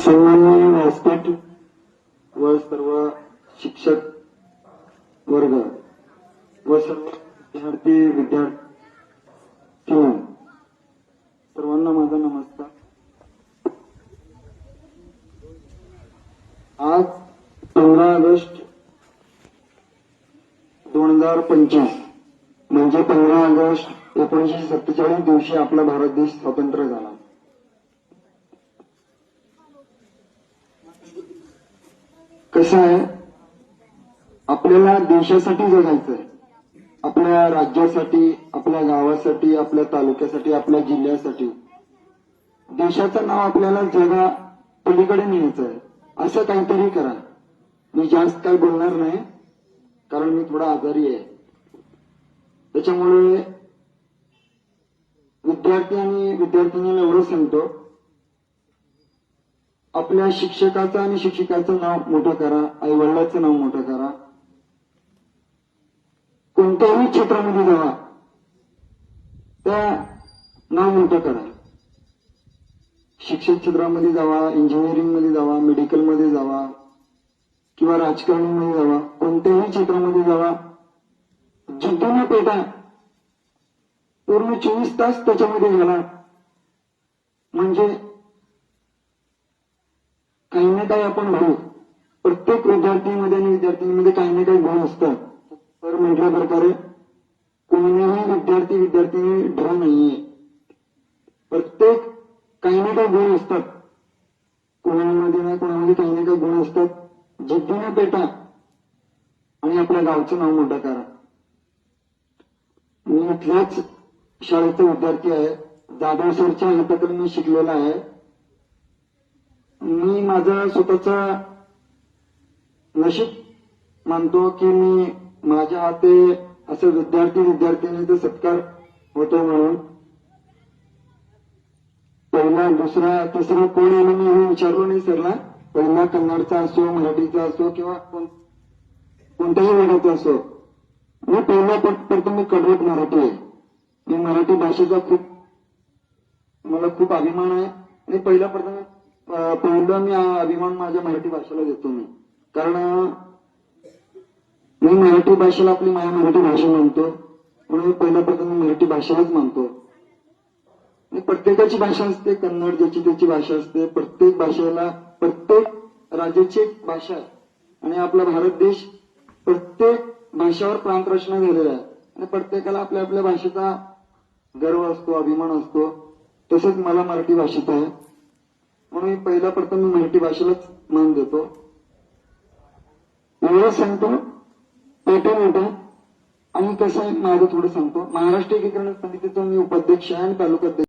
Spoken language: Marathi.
सन्माननीय व्यासपीठ व सर्व शिक्षक वर्ग व सर्व विद्यार्थी विद्यार्थी सर्वांना माझा नमस्कार. आज पंधरा ऑगस्ट दोन हजार पंचवीस म्हणजे पंधरा ऑगस्ट एकोणीसशे सत्तेचाळीस दिवशी आपला भारत देश स्वतंत्र झाला. कसं आहे आपल्याला देशासाठी जगायचं आहे आपल्या राज्यासाठी आपल्या गावासाठी आपल्या तालुक्यासाठी आपल्या जिल्ह्यासाठी. देशाचं नाव आपल्याला जगा पलीकडे न्यायचं आहे असं काहीतरी करा. मी जास्त काही बोलणार नाही कारण मी थोडा आजारी आहे. त्याच्यामुळे विद्यार्थी आणि विद्यार्थिनीला एवढं सांगतो आपल्या शिक्षकाचं आणि शिक्षिकाचं नाव मोठं करा आई वडिलाचं नाव मोठं करा. कोणत्याही क्षेत्रामध्ये जावा त्या नाव मोठं करा. शिक्षण क्षेत्रामध्ये जावा इंजिनिअरिंगमध्ये जावा मेडिकलमध्ये जावा किंवा राजकारणामध्ये जावा कोणत्याही क्षेत्रामध्ये जावा. जिंकून पेटा. पूर्ण चोवीस तास त्याच्यामध्ये घाला. म्हणजे काही आपण म्हणू. प्रत्येक विद्यार्थीमध्ये आणि विद्यार्थिनीमध्ये काही ना काही गुण असतात. तर म्हटल्या प्रकारे कोणीही विद्यार्थी विद्यार्थिनी ढळ नाहीये. प्रत्येक काही ना काही गुण असतात. कोणामध्ये ना कोणामध्ये काही ना काही गुण असतात. जिद्दीने पेटा. आणि आपल्या गावचं नाव मोठं करा. मी इथल्याच शाळेचा विद्यार्थी आहे जाधव सरच्या हाताकडे मी शिकलेला आहे. माझा स्वतःचा नशीब मानतो की मी माझ्या हाते असे विद्यार्थी विद्यार्थिनीचा सत्कार होतो म्हणून. पहिला दुसरा तिसरा कोण आहे मी हे विचारलो नाही सरला. पहिला कन्नडचा असो मराठीचा असो किंवा कोणत्याही वर्गाचा असो. मी पहिला प्रथम मी कडवट मराठी आहे. मी मराठी भाषेचा खूप मला खूप अभिमान आहे. आणि पहिला प्रथम पहिला मी अभिमान माझ्या मराठी भाषेला देतो मी. कारण मी मराठी भाषेला आपली माझ्या मराठी भाषा मानतो. म्हणून मी प्रथम मी मराठी भाषेलाच मानतो. प्रत्येकाची भाषा असते कन्नड ज्याची त्याची भाषा असते. प्रत्येक भाषेला प्रत्येक राज्याची एक भाषा आहे. आणि आपला भारत देश प्रत्येक भाषेवर प्रांत रचना झालेला आहे. आणि प्रत्येकाला आपल्या आपल्या भाषेचा गर्व असतो अभिमान असतो. तसंच मला मराठी भाषेत आहे. म्हणून मी पहिला प्रथम मी मराठी भाषेलाच मान देतो. एवढं सांगतो पेटे मोठा आणि कसं माझं थोडं सांगतो. महाराष्ट्र एकीकरण समितीचा मी उपाध्यक्ष आहे आणि तालुका अध्यक्ष